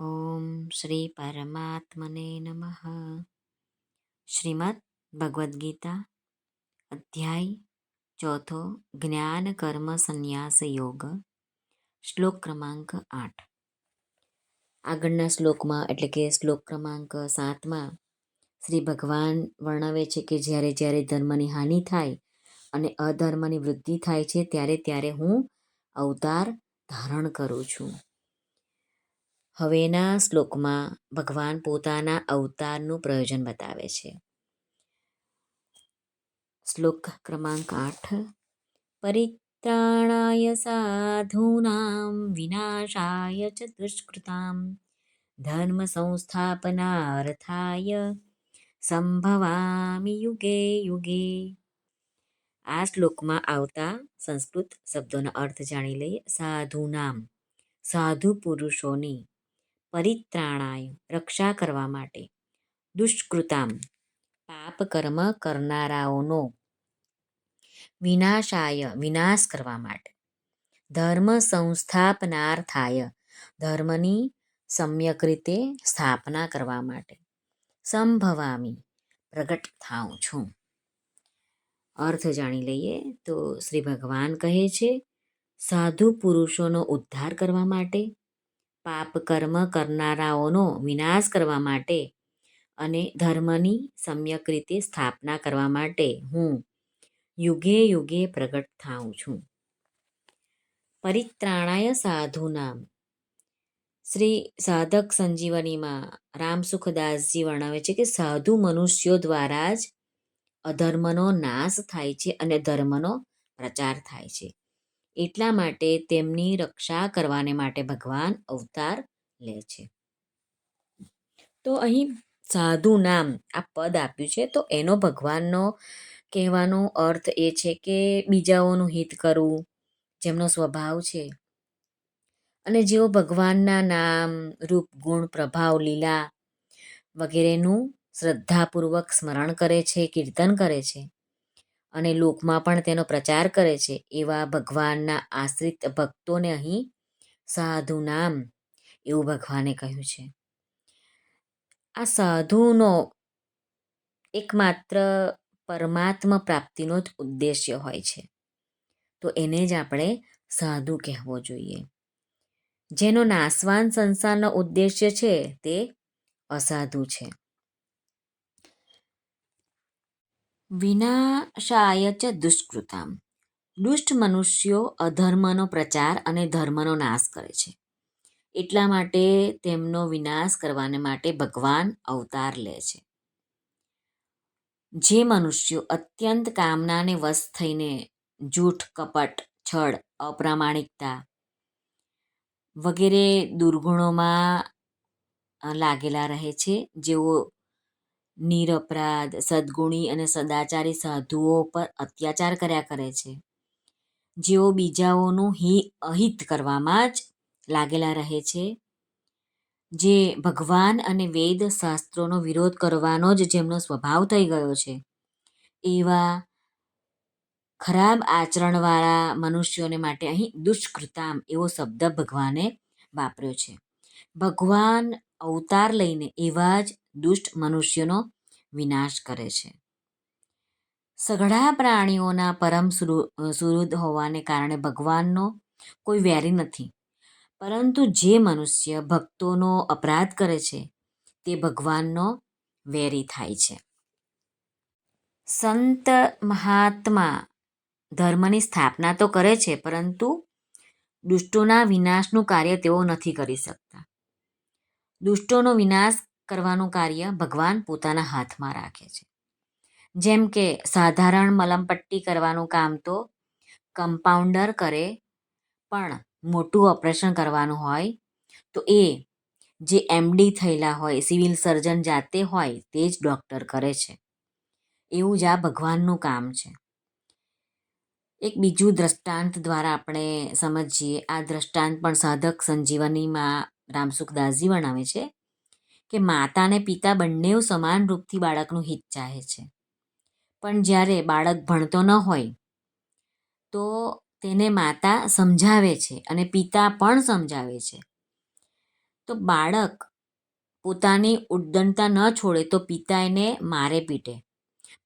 ઓમ શ્રી પરમાત્મને નમઃ શ્રીમદ ભગવદ્ ગીતા અધ્યાય ચોથો જ્ઞાન કર્મ સંન્યાસ યોગ શ્લોક ક્રમાંક આઠ આગળના શ્લોકમાં, એટલે કે શ્લોક ક્રમાંક સાતમાં શ્રી ભગવાન વર્ણવે છે કે જ્યારે જ્યારે ધર્મની હાનિ થાય અને અધર્મની વૃદ્ધિ થાય છે, ત્યારે ત્યારે હું અવતાર ધારણ કરું છું. હવેના શ્લોકમાં ભગવાન પોતાના અવતારનું પ્રયોજન બતાવે છે. શ્લોક ક્રમાંક આઠ. પરિત્રાણાય સાધૂનામ વિનાશાય ચ દુષ્કૃતામ ધર્મ સંસ્થાપનાર્થાય સંભવામી યુગે યુગે. આ શ્લોકમાં આવતા સંસ્કૃત શબ્દોનો અર્થ જાણી લઈએ. સાધુનામ, સાધુ પુરુષોની પરિત્રાણાય રક્ષા કરવા માટે. દુષ્કૃતામ, પાપ કર્મ કરનારાઓનો વિનાશાય વિનાશ કરવા માટે. ધર્મ સંસ્થાપનાર્થાય ધર્મની સમ્યક રીતે સ્થાપના કરવા માટે. સંભવામી પ્રગટ થાઉં છું. અર્થ જાણી લઈએ તો શ્રી ભગવાન કહે છે, સાધુ પુરુષોનો ઉદ્ધાર કરવા માટે પાપ કર્મ કરનારાઓનો વિનાશ કરવા માટે અને ધર્મની સમ્યક રીતે સ્થાપના કરવા માટે હું યુગે યુગે પ્રગટ થાઉં છું. પરિત્રાણાય સાધુનામ શ્રી સાધક સંજીવનીમાં રામસુખદાસજી વર્ણવે છે કે સાધુ મનુષ્યો દ્વારા જ અધર્મનો નાશ થાય છે અને ધર્મનો પ્રચાર થાય છે. એટલા માટે તેમની રક્ષા કરવાને માટે ભગવાન અવતાર લે છે. તો અહીં સાધુ નામ આ પદ આપ્યું છે. તો એનો ભગવાનનો કહેવાનો અર્થ એ છે કે બીજાઓનું હિત કરવું, જેમનો સ્વભાવ છે. અને જેઓ ભગવાનના નામ, રૂપ, ગુણ, પ્રભાવ, લીલા વગેરેનું શ્રદ્ધાપૂર્વક સ્મરણ કરે છે, કીર્તન કરે છે અને લોકમાં પણ તેનો પ્રચાર કરે છે. એવા ભગવાનના આશ્રિત ભક્તોને અહીં સાધુ નામ એવું ભગવાને કહ્યું છે. આ સાધુનો એકમાત્ર પરમાત્મા પ્રાપ્તિનો જ ઉદ્દેશ્ય હોય છે. તો એને જ આપણે સાધુ કહેવો જોઈએ. જેનો નાશવાન સંસારનો ઉદ્દેશ્ય છે તે અસાધુ છે. વિનાશાય ચ દુષ્કૃતામ. દુષ્ટ મનુષ્યો અધર્મનો પ્રચાર અને ધર્મનો નાશ કરે છે. એટલા માટે તેમનો વિનાશ કરવાને માટે ભગવાન અવતાર લે છે. જે મનુષ્યો અત્યંત કામનાને વશ થઈને જૂઠ, કપટ, છળ, અપ્રામાણિકતા વગેરે દુર્ગુણોમાં લાગેલા રહે છે, જેઓ નિરપરાધ, સદગુણી અને સદાચારી સાધુઓ પર અત્યાચાર કર્યા કરે છે. જેઓ બીજાઓનું હિ, અહિત કરવામાં જ લાગેલા રહે છે. જે ભગવાન અને વેદ શાસ્ત્રોનો વિરોધ કરવાનો જ જેમનો સ્વભાવ થઈ ગયો છે. એવા ખરાબ આચરણવાળા મનુષ્યોને માટે અહીં દુષ્કૃતામ એવો શબ્દ ભગવાને વાપર્યો છે. ભગવાન અવતાર લઈને એવા જ દુષ્ટ મનુષ્યનો વિનાશ કરે છે. સઘળા પ્રાણીઓના પરમ સુહૃદ હોવાને કારણે ભગવાનનો કોઈ વેરી નથી. પરંતુ જે મનુષ્ય ભક્તોનો અપરાધ કરે છે, તે ભગવાનનો વેરી થાય છે. સંત મહાત્મા ધર્મની સ્થાપના તો કરે છે, પરંતુ દુષ્ટોના વિનાશનું કાર્ય તેઓ નથી કરી શકતા. દુષ્ટોનો વિનાશ કરવાનું કાર્ય ભગવાન પોતાના હાથમાં રાખે છે. જેમ કે સાધારણ મલમપટ્ટી કરવાનું કામ તો કમ્પાઉન્ડર કરે, પણ મોટું ઓપરેશન કરવાનું હોય તો એ જે એમડી થયેલા હોય સિવિલ સર્જન જાતે હોય તે જ ડૉક્ટર કરે છે. એવું જ આ ભગવાનનું કામ છે. એક બીજું દ્રષ્ટાંત દ્વારા આપણે સમજીએ, આ દ્રષ્ટાંત પણ સાધક સંજીવનીમાં રામસુખદાસજી વર્ણવે છે કે માતા અને પિતા બંને સમાન રૂપથી બાળકનું હિત ચાહે છે. પણ જ્યારે બાળક ભણતો ન હોય, તો તેને માતા સમજાવે છે અને પિતા પણ સમજાવે છે. તો બાળક પોતાની ઉદ્દંડતા ન છોડે તો પિતા એને મારે પીટે.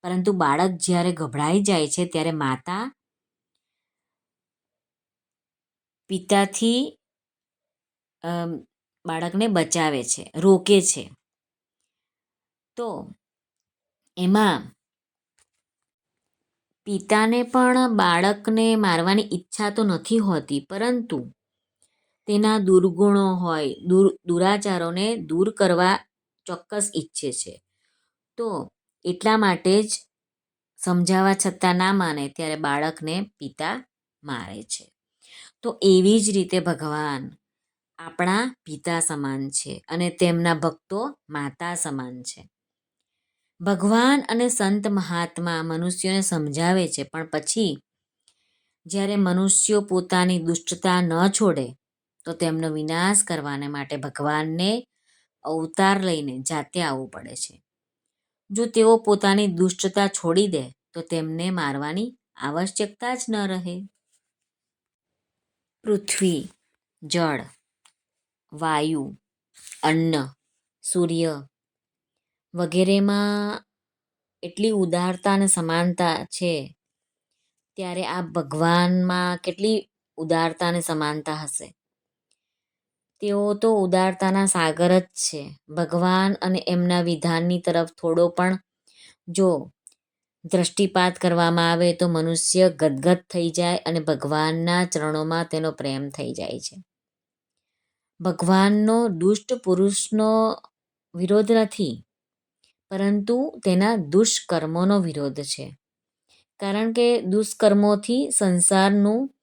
પરંતુ બાળક જ્યારે ગભરાઈ જાય છે ત્યારે માતા પિતાથી બાળકને બચાવે છે, રોકે છે. તો એમાં પિતાને પણ બાળકને મારવાની ઈચ્છા તો નથી હોતી, પરંતુ તેના દુર્ગુણો હોય, દુર, દુરાચારોને દૂર કરવા ચોક્કસ ઈચ્છે છે. તો એટલા માટે જ સમજાવવા છતાં ના માને ત્યારે બાળકને પિતા મારે છે. તો એવી જ રીતે ભગવાન આપણા પિતા સમાન છે અને તેમના ભક્તો માતા સમાન છે. ભગવાન અને સંત મહાત્મા મનુષ્યોને સમજાવે છે, પણ પછી જ્યારે મનુષ્યો પોતાની દુષ્ટતા ન છોડે, તો તેમનો વિનાશ કરવાને માટે ભગવાનને અવતાર લઈને જાતે આવવું પડે છે. જો તેઓ પોતાની દુષ્ટતા છોડી દે, તો તેમને મારવાની આવશ્યકતા જ ન રહે. પૃથ્વી, જળ વાયુ, અન્ન, સૂર્ય વગેરેમાં એટલી ઉદારતા અને સમાનતા છે. ત્યારે આ ભગવાનમાં કેટલી ઉદારતા અને સમાનતા હશે? તેઓ તો ઉદારતાના સાગર જ છે. ભગવાન અને એમના વિધાનની તરફ થોડો પણ જો દ્રષ્ટિપાત કરવામાં આવે તો મનુષ્ય ગદગદ થઈ જાય અને ભગવાનના ચરણોમાં તેનો પ્રેમ થઈ જાય છે. ભગવાનનો, દુષ્ટ પુરુષનો વિરોધ નથી, પરંતુ તેના દુષ્કર્મોનો વિરોધ છે. કારણ કે દુષ્કર્મોથી સંસારનું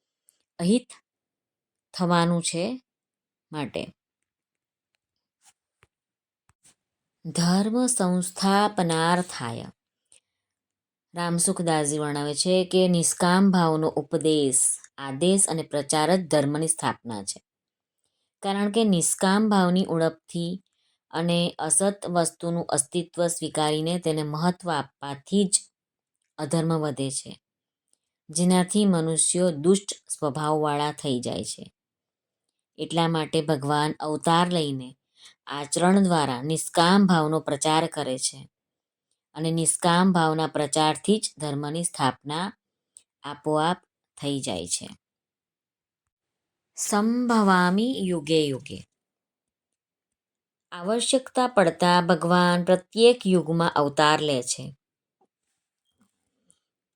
અહિત થવાનું છે માટે. ધર્મ સંસ્થાપનાર્થાય. રામસુખદાસજી વર્ણવે છે કે નિષ્કામ ભાવનો ઉપદેશ, આદેશ અને પ્રચાર જ ધર્મની સ્થાપના છે. કારણ કે નિષ્કામ ભાવની ઓળખથી અને અસત વસ્તુનું અસ્તિત્વ સ્વીકારીને તેને મહત્વ આપવાથી જ અધર્મ વધે છે, જેનાથી મનુષ્યો દુષ્ટ સ્વભાવવાળા થઈ જાય છે. એટલા માટે ભગવાન અવતાર લઈને આચરણ દ્વારા નિષ્કામ ભાવનો પ્રચાર કરે છે અને નિષ્કામ ભાવના પ્રચારથી જ ધર્મની સ્થાપના આપોઆપ થઈ જાય છે. સંભવામી યુગે યુગે આવશ્યકતા પડતા ભગવાન પ્રત્યેક યુગમાં અવતાર લે છે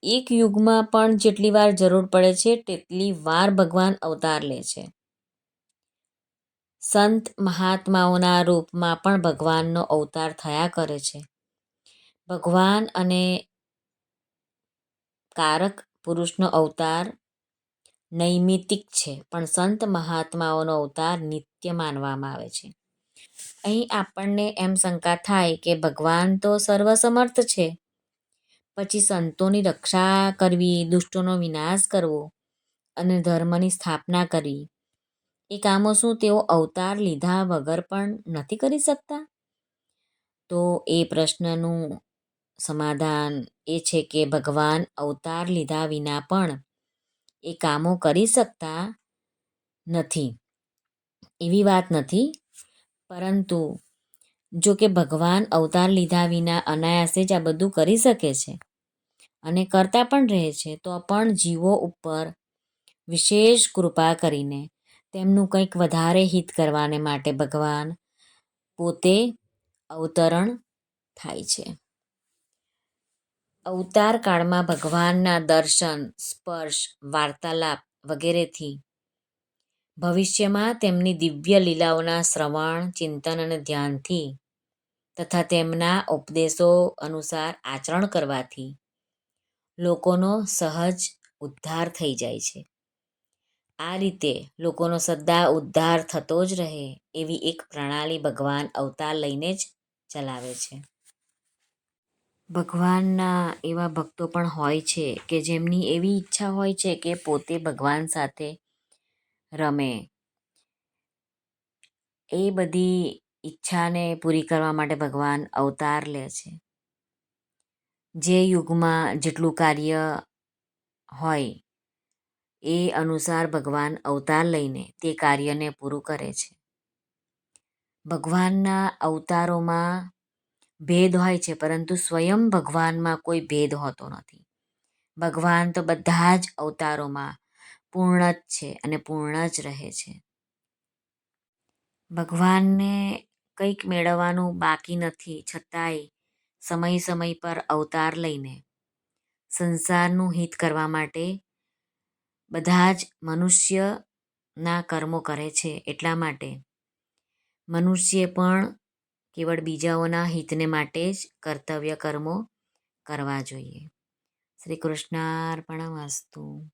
એક યુગમાં પણ જેટલી વાર જરૂર પડે છે તેટલી વાર ભગવાન અવતાર લે છે સંત મહાત્માઓના રૂપમાં પણ ભગવાનનો અવતાર થયા કરે છે ભગવાન અને કારક પુરુષનો અવતાર નૈમિતિક છે, પણ સંત મહાત્માઓનો અવતાર નિત્ય માનવામાં આવે છે. અહીં આપણને એમ શંકા થાય કે ભગવાન તો સર્વસમર્થ છે. પછી સંતોની રક્ષા કરવી, દુષ્ટોનો વિનાશ કરવો અને ધર્મની સ્થાપના કરવી, એ કામો શું તેઓ અવતાર લીધા વગર પણ નથી કરી શકતા? તો એ પ્રશ્નનું સમાધાન એ છે કે ભગવાન અવતાર લીધા વિના પણ એ કામો કરી શકતા નથી. એવી વાત નથી. પરંતુ જો કે ભગવાન અવતાર લીધા વિના અનાયાસે જ આ બધું કરી શકે છે અને કરતા પણ રહે છે, તો પણ જીવો ઉપર વિશેષ કૃપા કરીને તેમનું કંઈક વધારે હિત કરવાને માટે ભગવાન પોતે અવતરણ થાય છે. અવતાર કાળમાં ભગવાનના દર્શન, સ્પર્શ, વાર્તાલાપ વગેરેથી. ભવિષ્યમાં તેમની દિવ્ય લીલાઓના શ્રવણ, ચિંતન અને ધ્યાનથી તથા તેમના ઉપદેશો અનુસાર આચરણ કરવાથી લોકોનો સહજ ઉદ્ધાર થઈ જાય છે. આ રીતે લોકોનો સદા ઉદ્ધાર થતો જ રહે એવી એક પ્રણાલી ભગવાન અવતાર લઈને જ ચલાવે છે. ભગવાનના એવા ભક્તો પણ હોય છે કે જેમની એવી ઈચ્છા હોય છે કે પોતે ભગવાન સાથે રમે. એ બધી ઈચ્છાને પૂરી કરવા માટે ભગવાન અવતાર લે છે. જે યુગમાં જેટલું કાર્ય હોય એ અનુસાર ભગવાન અવતાર લઈને તે કાર્યને પૂરું કરે છે. ભગવાનના અવતારોમાં ભેદ હોય છે, પરંતુ સ્વયં ભગવાનમાં કોઈ ભેદ હોતો નથી. ભગવાન તો બધા જ અવતારોમાં પૂર્ણ જ છે અને પૂર્ણ જ રહે છે. ભગવાનને કંઈક મેળવવાનું બાકી નથી, છતાંય સમય સમય પર અવતાર લઈને સંસારનું હિત કરવા માટે બધા જ મનુષ્યના કર્મો કરે છે, એટલા માટે મનુષ્ય પણ કેવળ બીજાઓના હિતને માટે જ કર્તવ્ય કર્મો કરવા જોઈએ. શ્રી કૃષ્ણાર્પણમસ્તુ